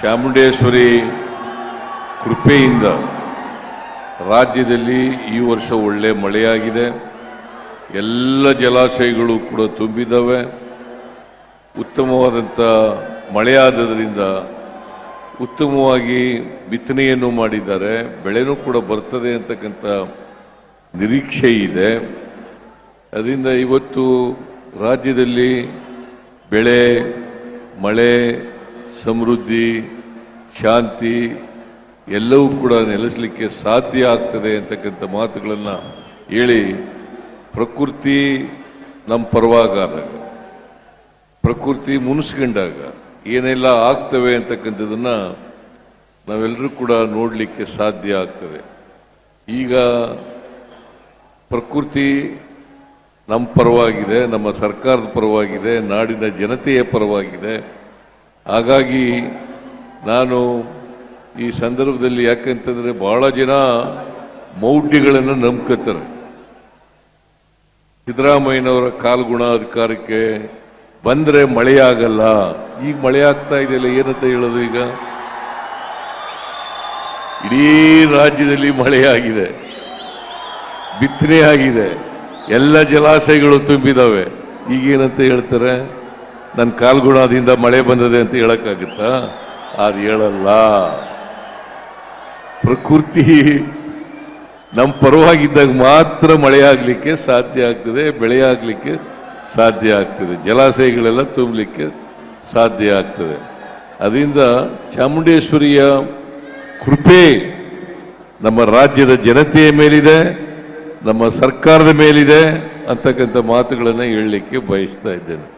ಚಾಮುಂಡೇಶ್ವರಿ ಕೃಪೆಯಿಂದ ರಾಜ್ಯದಲ್ಲಿ ಈ ವರ್ಷ ಒಳ್ಳೆ ಮಳೆಯಾಗಿದೆ. ಎಲ್ಲ ಜಲಾಶಯಗಳು ಕೂಡ ತುಂಬಿದ್ದಾವೆ ಉತ್ತಮವಾದಂಥ ಮಳೆಯಾದದರಿಂದ ಉತ್ತಮವಾಗಿ ಬಿತ್ತನೆಯನ್ನು ಮಾಡಿದ್ದಾರೆ. ಬೆಳೆನೂ ಕೂಡ ಬರ್ತದೆ ಅಂತಕ್ಕಂಥ ನಿರೀಕ್ಷೆ ಇದೆ. ಅದರಿಂದ ಇವತ್ತು ರಾಜ್ಯದಲ್ಲಿ ಬೆಳೆ, ಮಳೆ ಸಮೃದ್ಧಿ, ಶಾಂತಿ ಎಲ್ಲವೂ ಕೂಡ ನೆಲೆಸಲಿಕ್ಕೆ ಸಾಧ್ಯ ಆಗ್ತದೆ ಅಂತಕ್ಕಂಥ ಮಾತುಗಳನ್ನು ಹೇಳಿ ಪ್ರಕೃತಿ ನಮ್ಮ ಪರವಾಗಾದಾಗ, ಪ್ರಕೃತಿ ಮುನಿಸ್ಕೊಂಡಾಗ ಏನೆಲ್ಲ ಆಗ್ತವೆ ಅಂತಕ್ಕಂಥದ್ದನ್ನು ನಾವೆಲ್ಲರೂ ಕೂಡ ನೋಡಲಿಕ್ಕೆ ಸಾಧ್ಯ ಆಗ್ತದೆ. ಈಗ ಪ್ರಕೃತಿ ನಮ್ಮ ಪರವಾಗಿದೆ, ನಮ್ಮ ಸರ್ಕಾರದ ಪರವಾಗಿದೆ, ನಾಡಿನ ಜನತೆಯ ಪರವಾಗಿದೆ. ಹಾಗಾಗಿ ನಾನು ಈ ಸಂದರ್ಭದಲ್ಲಿ ಯಾಕಂತಂದರೆ ಬಹಳ ಜನ ಮೌಢ್ಯಗಳನ್ನು ನಂಬ್ಕೋತಾರೆ ಸಿದ್ದರಾಮಯ್ಯನವರ ಕಾಲ್ಗುಣ ಅಧಿಕಾರಕ್ಕೆ ಬಂದ್ರೆ ಮಳೆಯಾಗಲ್ಲ ಈಗ ಮಳೆ ಆಗ್ತಾ ಇದೆಯಲ್ಲ, ಏನಂತ ಹೇಳೋದು ಈಗ? ಇಡೀ ರಾಜ್ಯದಲ್ಲಿ ಮಳೆಯಾಗಿದೆ ಬಿತ್ತನೆ ಆಗಿದೆ. ಎಲ್ಲ ಜಲಾಶಯಗಳು ತುಂಬಿದಾವೆ. ಈಗೇನಂತ ಹೇಳ್ತಾರೆ? ನನ್ನ ಕಾಲ್ಗುಣದಿಂದ ಮಳೆ ಬಂದದೆ ಅಂತ ಹೇಳಕ್ಕಾಗುತ್ತಾ? ಅದು ಹೇಳಲ್ಲ. ಪ್ರಕೃತಿ ನಮ್ಮ ಪರವಾಗಿದ್ದಾಗ ಮಾತ್ರ ಮಳೆ ಆಗಲಿಕ್ಕೆ ಸಾಧ್ಯ ಆಗ್ತದೆ, ಬೆಳೆ ಆಗಲಿಕ್ಕೆ ಸಾಧ್ಯ ಆಗ್ತದೆ, ಜಲಾಶಯಗಳೆಲ್ಲ ತುಂಬಲಿಕ್ಕೆ ಸಾಧ್ಯ ಆಗ್ತದೆ. ಅದರಿಂದ ಚಾಮುಂಡೇಶ್ವರಿಯ ಕೃಪೆ ನಮ್ಮ ರಾಜ್ಯದ ಜನತೆಯ ಮೇಲಿದೆ, ನಮ್ಮ ಸರ್ಕಾರದ ಮೇಲಿದೆ ಅಂತಕ್ಕಂಥ ಮಾತುಗಳನ್ನು ಹೇಳಲಿಕ್ಕೆ ಬಯಸ್ತಾ ಇದ್ದೇನೆ.